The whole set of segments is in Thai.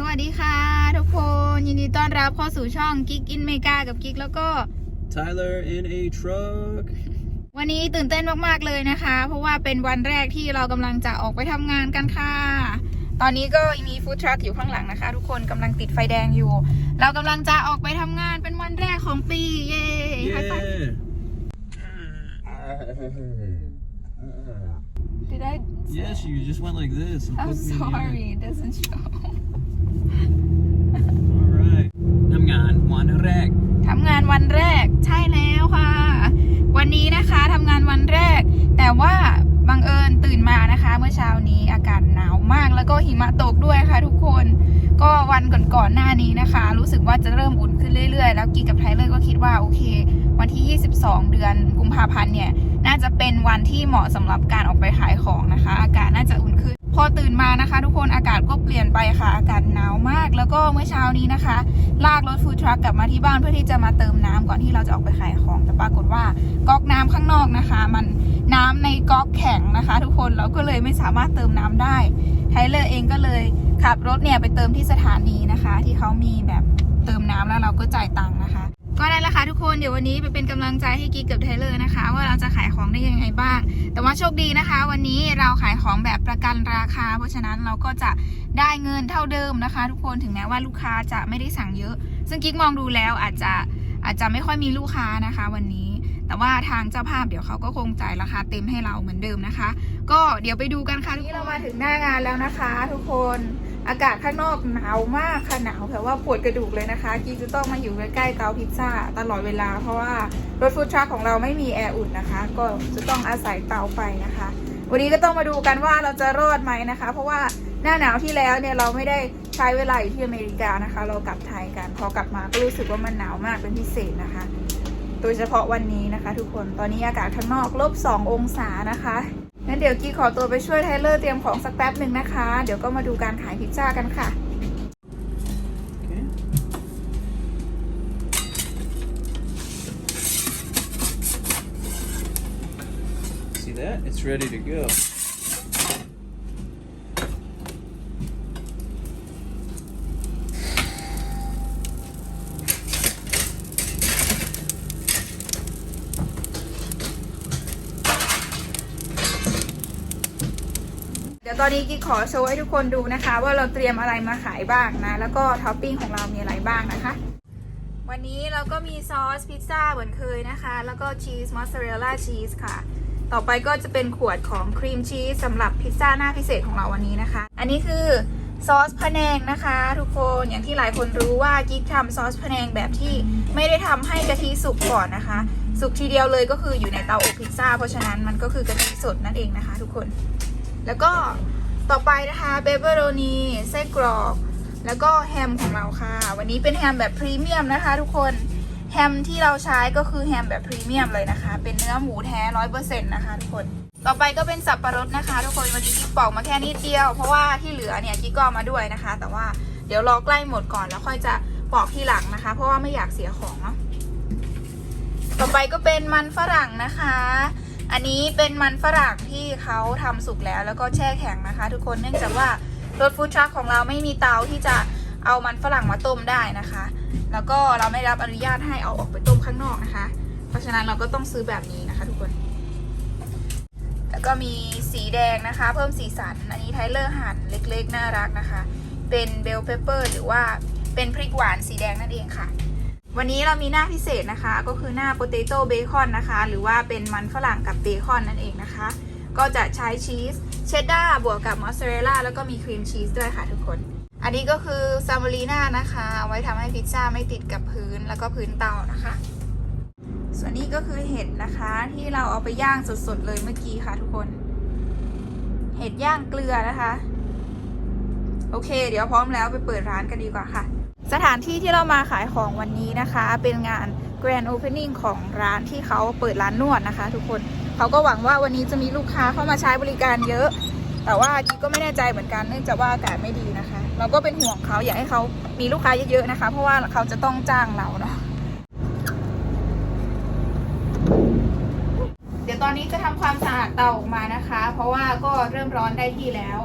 สวัสดีค่ะ ทุกคนยินดีต้อนรับเข้าสู่ช่องกิ๊กอินเมกากับกิ๊กแล้วก็ Tyler in a truck. วันนี้ตื่นเต้นมากๆเลยนะคะ เพราะว่าเป็นวันแรกที่เรากำลังจะออกไปทำงานกันค่ะ ตอนนี้ก็มีฟู้ดทรัคอยู่ข้างหลังนะคะ ทุกคนกำลังติดไฟแดงอยู่ เรากำลังจะออกไปทำงานเป็นวันแรกของปี เย้ไฮไฟว์ Did I Yes, you just went like this. and I'm poked me in the eye. sorry it doesn't show Alright ทำงานวันแรก ทำงานวันแรกใช่แล้วค่ะ วันนี้นะคะทำงานวันแรก แต่ว่าบังเอิญตื่นมานะคะ เมื่อเช้านี้อากาศหนาวมากแล้วก็หิมะตกด้วยค่ะทุกคนก็วันก่อนๆหน้านี้นะคะ รู้สึกว่าจะเริ่มอุ่นขึ้นเรื่อยๆ แล้วกีกับไทเลอร์ก็คิดว่าโอเค วันที่ 22 เดือนกุมภาพันธ์เนี่ย น่าจะเป็นวันที่เหมาะสำหรับการออกไปขายของนะคะ อากาศน่าจะอุ่นขึ้น อตื่นมานะคะ ทุกคนอากาศก็เปลี่ยนไปค่ะ อากาศหนาวมาก แล้วก็เมื่อเช้านี้นะคะ ลากรถฟู้ดทรัคกลับมาที่บ้านเพื่อที่จะมาเติมน้ำก่อนที่เราจะออกไปขายของ แต่ปรากฏว่าก๊อกน้ำข้างนอกนะคะ มันน้ำในก๊อกแข็งนะคะ ทุกคนเราก็เลยไม่สามารถเติมน้ำได้ไทเลอร์เองก็เลยขับรถเนี่ยไปเติมที่สถานีนะคะ ที่เขามีแบบเติมน้ำแล้วเราก็จ่ายตังค์นะคะ ก็ได้แล้วค่ะทุกคนเดี๋ยววันนี้ไปเป็นกำลังใจให้กิ๊กกับไทเลอร์นะคะ ว่าเราจะขายของได้ยังไงบ้าง แต่ว่าโชคดีนะคะ วันนี้เราขายของแบบประกันราคา เพราะฉะนั้นเราก็จะได้เงินเท่าเดิมนะคะ ทุกคนถึงแม้ว่าลูกค้าจะไม่ได้สั่งเยอะ ซึ่งกิ๊กมองดูแล้วอาจจะอาจจะไม่ค่อยมีลูกค้านะคะ วันนี้ แต่ว่าทางเจ้าภาพเดี๋ยวเขาก็คงจ่ายราคาเต็มให้เราเหมือนเดิมนะคะ ก็เดี๋ยวไปดูกันค่ะทุกคนเรามาถึงหน้างานแล้วนะคะ ทุกคน อากาศข้างนอกหนาวมากค่ะหนาวแบบว่าปวดกระดูกเลยนะคะกิ๊กจะต้องมาอยู่ใกล้ๆเตาพิซซ่าตลอดเวลา เพราะว่ารถฟู้ดทรัคของเราไม่มีแอร์อุ่นนะคะ ก็จะต้องอาศัยเตาไฟนะคะ วันนี้ก็ต้องมาดูกันว่าเราจะรอดไหมนะคะ เพราะว่าหน้าหนาวที่แล้วเนี่ยเราไม่ได้ใช้เวลาอยู่ที่อเมริกานะคะ เรากลับไทยกันพอกลับมาก็รู้สึกว่ามันหนาวมากเป็นพิเศษนะคะ โดยเฉพาะวันนี้นะคะ ทุกคนตอนนี้อากาศข้างนอกลบ2องศานะคะ งั้นเดี๋ยวกี้ขอตัวไปช่วยไทเลอร์เตรียมของสักแป๊บหนึ่งนะคะ เดี๋ยวก็มาดูการขายพิซซ่ากันค่ะ See that? It's ready to go. ตอนนี้กี้ขอโชว์ให้ทุกคนดูนะคะ ว่าเราเตรียมอะไรมาขายบ้างนะ แล้วก็ท็อปปิ้งของเรามีอะไรบ้างนะคะ วันนี้เราก็มีซอสพิซซ่าเหมือนเคยนะคะ แล้วก็ชีสมอสซาเรลล่าชีสค่ะ ต่อไปก็จะเป็นขวดของครีมชีสสำหรับพิซซ่าหน้าพิเศษของเราวันนี้นะคะ อันนี้คือซอสพะแนงนะคะ ทุกคนอย่างที่หลายคนรู้ว่ากิ๊กทำซอสพะแนงแบบที่ไม่ได้ทำให้กะทิสุกก่อนนะคะ สุกทีเดียวเลยก็คืออยู่ในเตาอบพิซซ่าเพราะฉะนั้นมันก็คือกะทิสดนั่นเองนะคะ ทุกคน แล้วก็ต่อไปนะคะเบเบอโรนีไส้กรอก แล้วก็แฮมของเราค่ะ วันนี้เป็นแฮมแบบพรีเมียมนะคะทุกคนแฮมที่เราใช้ก็คือแฮมแบบพรีเมียมเลยนะคะ เป็นเนื้อหมูแท้ร้อยเปอร์เซ็นต์นะคะทุกคน ต่อไปก็เป็นสับปะรดนะคะ ทุกคนวันนี้กิ๊กปอกมาแค่นิดเดียว เพราะว่าที่เหลือเนี่ยกิ๊กก็เอามาด้วยนะคะ แต่ว่าเดี๋ยวรอใกล้หมดก่อนแล้วค่อยจะปอกที่หลังนะคะ เพราะว่าไม่อยากเสียของเนาะ ต่อไปก็เป็นมันฝรั่งนะคะ อันนี้เป็นมันฝรั่งที่เขาทำสุกแล้วแล้วก็แช่แข็งนะคะ ทุกคนเนื่องจากว่ารถฟู้ดทรัคของเราไม่มีเตาที่จะเอามันฝรั่งมาต้มได้นะคะ แล้วก็เราไม่รับอนุญาตให้เอาออกไปต้มข้างนอกนะคะ เพราะฉะนั้นเราก็ต้องซื้อแบบนี้นะคะ ทุกคน แล้วก็มีสีแดงนะคะ เพิ่มสีสัน อันนี้ไทเลอร์หั่นเล็กๆ น่ารักนะคะ เป็นเบลเปเปอร์หรือว่าเป็นพริกหวานสีแดงนั่นเองค่ะ วันนี้เรามีหน้าพิเศษนะคะ ก็คือหน้าโปเตโต้เบคอนนะคะ หรือว่าเป็นมันฝรั่งกับเบคอนนั่นเองนะคะ ก็จะใช้ชีสเชดดาร์บวกกับมอสซาเรลล่าแล้วก็มีครีมชีสด้วยค่ะทุกคน อันนี้ก็คือซาม o รีน่านะคะเอาไว้ทำให้พิซซ่าไม่ติดกับพื้นแล้วก็พื้นเตานะคะ ส่วนนี้ก็คือเห็ดนะคะที่เราเอาไปย่างสดๆเลยเมื่อกี้ค่ะทุกคน เห็ดย่างเกลือนะคะ โอเค เดี๋ยวพร้อมแล้วไปเปิดร้านกันดีกว่าค่ะ สถานที่ที่เรามาขายของวันนี้นะคะ เป็นงาน Grand Opening ของร้านที่เขาเปิดร้านนวดนะคะ ทุกคนเขาก็หวังว่าวันนี้จะมีลูกค้าเข้ามาใช้บริการเยอะ แต่ว่ากิ๊กก็ไม่แน่ใจเหมือนกันเนื่องจากว่าอากาศไม่ดีนะคะ เราก็เป็นห่วงเขาอยากให้เขามีลูกค้าเยอะๆนะคะ เพราะว่าเขาจะต้องจ้างเราเนาะเดี๋ยวตอนนี้จะทำความสะอาดเตาออกมานะคะ เพราะว่าก็เริ่มร้อนได้ที่แล้ว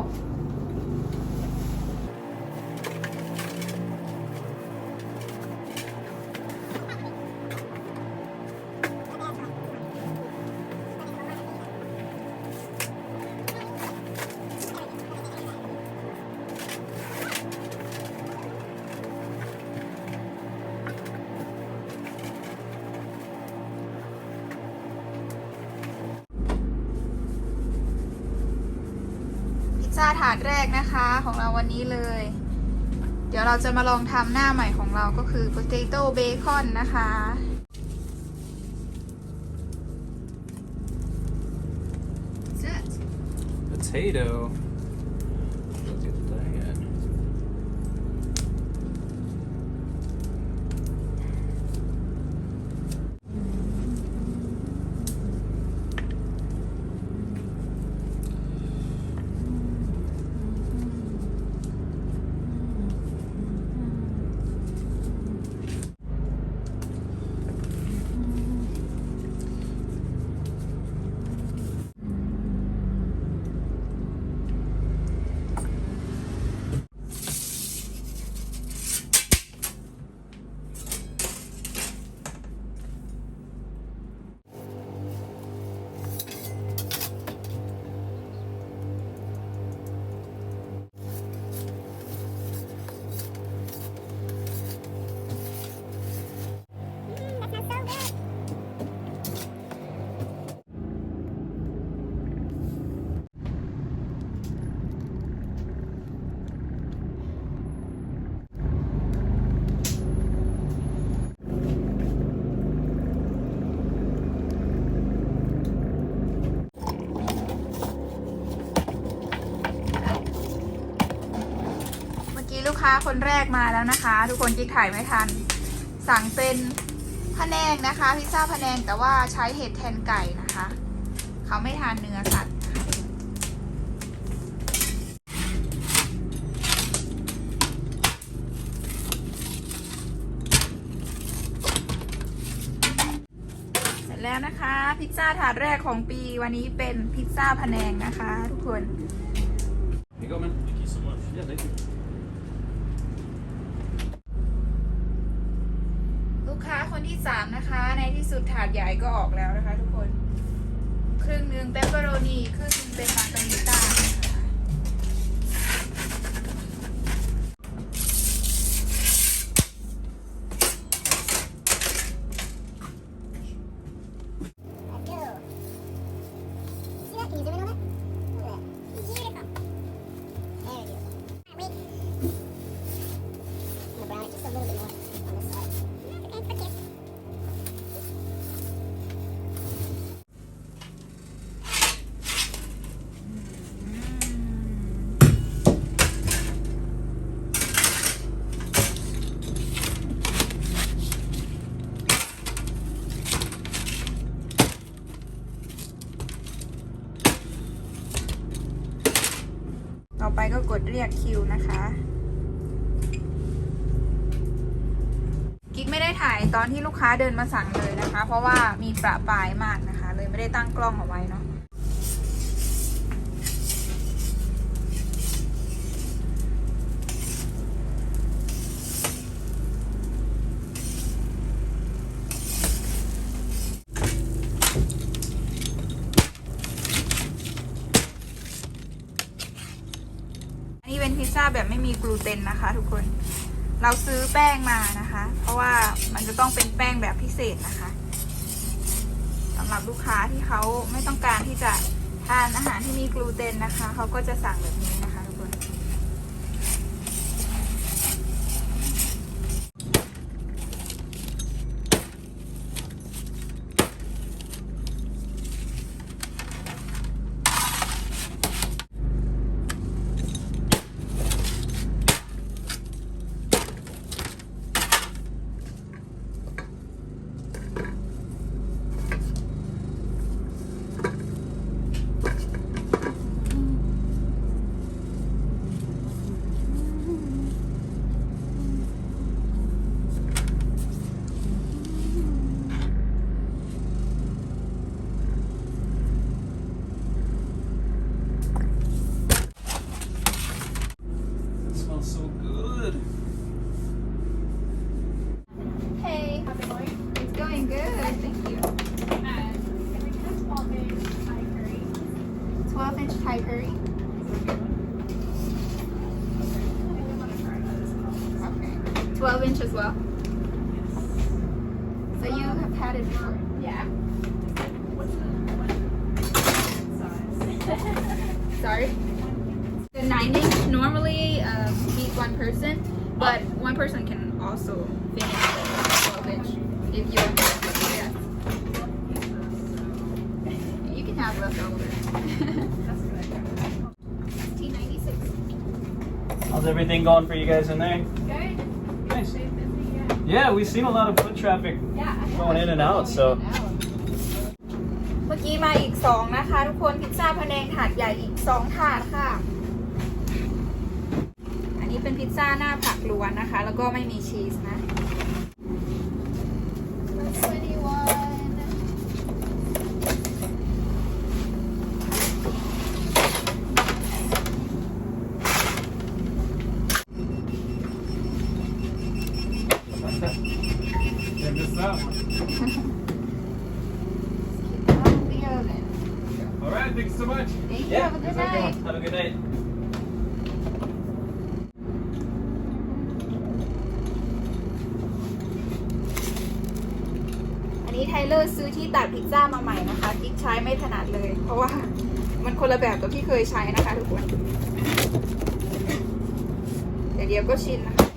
ซ่าถาดแรกนะคะของเราวันนี้เลย เดี๋ยวเราจะมาลองทำหน้าใหม่ของเราก็คือ potato bacon นะคะ set Potato. ค้าคนแรกมาแล้วนะคะ ทุกคนกิ๊กถ่ายไม่ทัน สั่งเป็นพะแนงนะคะพิซซ่าพะแนงแต่ว่าใช้เห็ดแทนไก่นะคะ เขาไม่ทานเนื้อสัตว์เสร็จแล้วนะคะพิซซ่าถาดแรกของปีวันนี้เป็นพิซซ่าพะแนงนะคะ ทุกคน You go, man. Thank you so much. Yeah, thank you. ลูกค้าคน ที่สามนะคะ ในที่สุดถาดใหญ่ก็ออกแล้วนะคะ ทุกคน ครึ่งหนึ่งเปปเปอโรนีครึ่งนึงเป็นมาการิต้า เรียกคิวนะคะ กิ๊กไม่ได้ถ่ายตอนที่ลูกค้าเดินมาสั่งเลยนะคะ เพราะว่ามีประปายมากนะคะ เลยไม่ได้ตั้งกล้องเอาไว้เนาะ อันนี้เป็นพิซซ่าแบบไมีกลูเตนนะคะ ทุกคน เราซื้อแป้งมานะคะ เพราะว่ามันจะต้องเป็นแป้งแบบพิเศษนะคะสำหรับลูกค้าที่เขาไม่ต้องการที่จะทานอาหารที่มีกลูเตนนะคะ เขาก็จะสั่งแบบนี้ 12 inch as well. So you have had it before? Yeah. Sorry. The the nine inch normally uh, feeds one person, but one person can also finish the 12 inch if you want. Yes. You can have leftovers. Sixteen ninety six. How's everything going for you guys in there? Good. Nice. Stay busy, yeah. Yeah, we've seen a lot of foot traffic. Yeah. Going in and out, so- เมื่อกี้มาอีกสองนะคะ ทุกคนพิซซ่าพะแนงถาดใหญ่อีกสองถาดค่ะ อันนี้เป็นพิซซ่าหน้าผักล้วนนะคะ แล้วก็ไม่มีชีสนะ Yeah, missed that one. All right, thanks so much. Thank you. Have a good night. Have a good night. อันนี้ไทเลอร์ซื้อที่ตัดพิซซ่ามาใหม่นะคะกิ๊กใช้ไม่ถนัดเลย เพราะว่ามันคนละแบบกับที่เคยใช้นะคะทุกคนแต่เดี๋ยวก็ชินนะคะ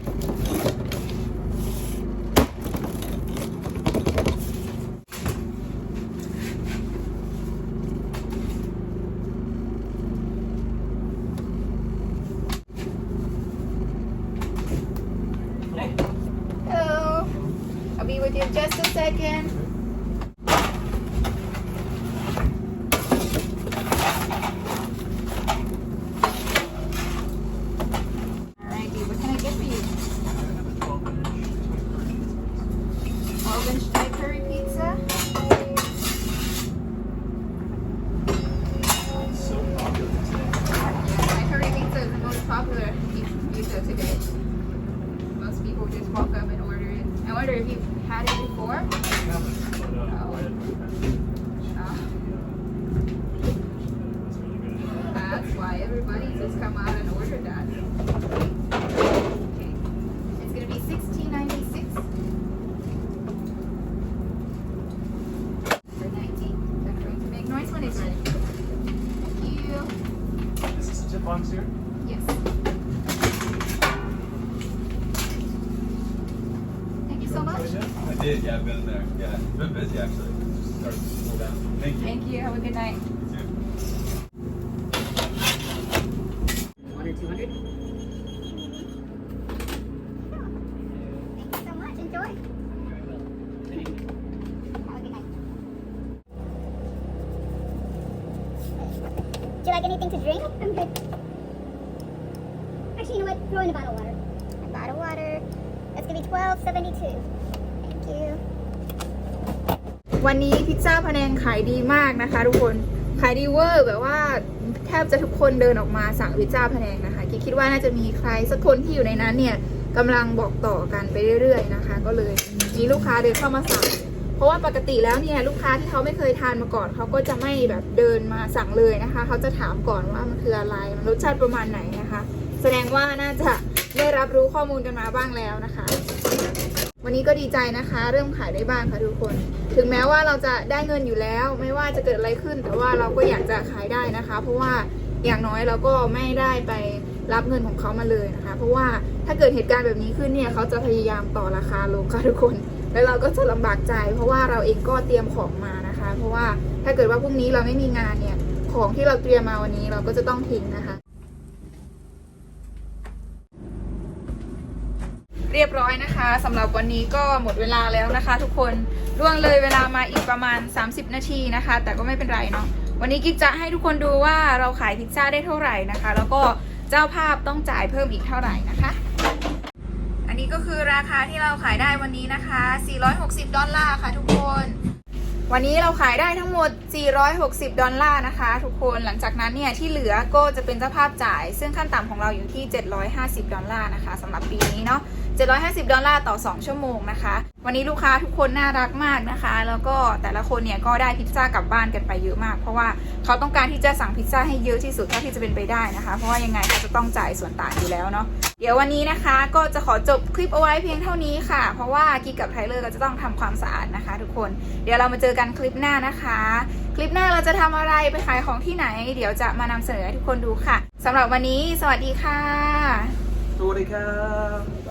just come out and order that. Okay. It's gonna be sixteen ninety six. For nineteen. I'm going to make noise when it's ready. Thank you. Is this a tip box here? Yes. Thank you so much. I did, yeah, I've been there. Yeah, it's been busy actually. Just started to slow down. Thank you. Thank you. Have a good night. 72. วันนี้พิซซ่าพะแนงขายดีมากนะคะ ทุกคนขายดีเวอร์แบบว่าแทบจะทุกคนเดินออกมาสั่งพิซซ่าพะแนงนะคะกิ๊คิดว่าน่าจะมีใครสักคนที่อยู่ในนั้นเนี่ยกำลังบอกต่อกันไปเรื่อยๆนะคะ ก็เลยมีลูกค้าเดินเข้ามาสั่ง เพราะว่าปกติแล้วเนี่ยลูกค้าที่เขาไม่เคยทานมาก่อนเขาก็จะไม่แบบเดินมาสั่งเลยนะคะเขาจะถามก่อนว่ามันคืออะไรมันรสชาติประมาณไหนนะคะ แสดงว่าน่าจะได้รับรู้ข้อมูลกันมาบ้างแล้วนะคะ วันนี้ก็ดีใจนะคะ เริ่มขายได้บ้างค่ะทุกคน ถึงแม้ว่าเราจะได้เงินอยู่แล้ว ไม่ว่าจะเกิดอะไรขึ้น แต่ว่าเราก็อยากจะขายได้นะคะ เพราะว่าอย่างน้อยเราก็ไม่ได้ไปรับเงินของเขามาเลยนะคะ เพราะว่าถ้าเกิดเหตุการณ์แบบนี้ขึ้นเนี่ยเขาจะพยายามต่อราคาลงค่ะทุกคน แล้วเราก็จะลำบากใจ เพราะว่าเราเองก็เตรียมของมานะคะ เพราะว่าถ้าเกิดว่าพรุ่งนี้เราไม่มีงานเนี่ยของที่เราเตรียมมาวันนี้เราก็จะต้องทิ้งนะคะ เรียบร้อยนะคะสำหรับวันนี้ก็หมดเวลาแล้วนะคะ ทุกคนล่วงเลยเวลามาอีกประมาณ 30 นาทีนะคะ แต่ก็ไม่เป็นไรเนาะวันนี้กิ๊กจะให้ทุกคนดูว่าเราขายพิซซ่าได้เท่าไหร่นะคะ แล้วก็เจ้าภาพต้องจ่ายเพิ่มอีกเท่าไหร่นะคะ อันนี้ก็คือราคาที่เราขายได้วันนี้นะคะ 460 ดอลลาร์ค่ะทุกคน วันนี้เราขายได้ทั้งหมด 460 ดอลลาร์นะคะ ทุกคนหลังจากนั้นเนี่ยที่เหลือก็จะเป็นเจ้าภาพจ่าย ซึ่งขั้นต่ำของเราอยู่ที่ 750 ดอลลาร์นะคะสำหรับปีนี้เนาะ 750 ดอลลาร์ต่อ 2 ชั่วโมงนะคะ วันนี้ลูกค้าทุกคนน่ารักมากนะคะ แล้วก็แต่ละคนเนี่ยก็ได้พิซซ่ากลับบ้านกันไปเยอะมาก เพราะว่าเขาต้องการที่จะสั่งพิซซ่าให้เยอะที่สุดเท่าที่จะเป็นไปได้นะคะ เพราะว่ายังไงเขาจะต้องจ่ายส่วนต่างอยู่แล้วเนาะเดี๋ยววันนี้นะคะก็จะขอจบคลิปเอาไว้เพียงเท่านี้ค่ะ เพราะว่ากิ๊กกับไทเลอร์ก็จะต้องทำความสะอาดนะคะ ทุกคน เดี๋ยวเรามาเจอกันคลิปหน้านะคะ คลิปหน้าเราจะทำอะไรไปขายของที่ไหน เดี๋ยวจะมานำเสนอให้ทุกคนดูค่ะสำหรับวันนี้ สวัสดีค่ะ สวัสดีครับ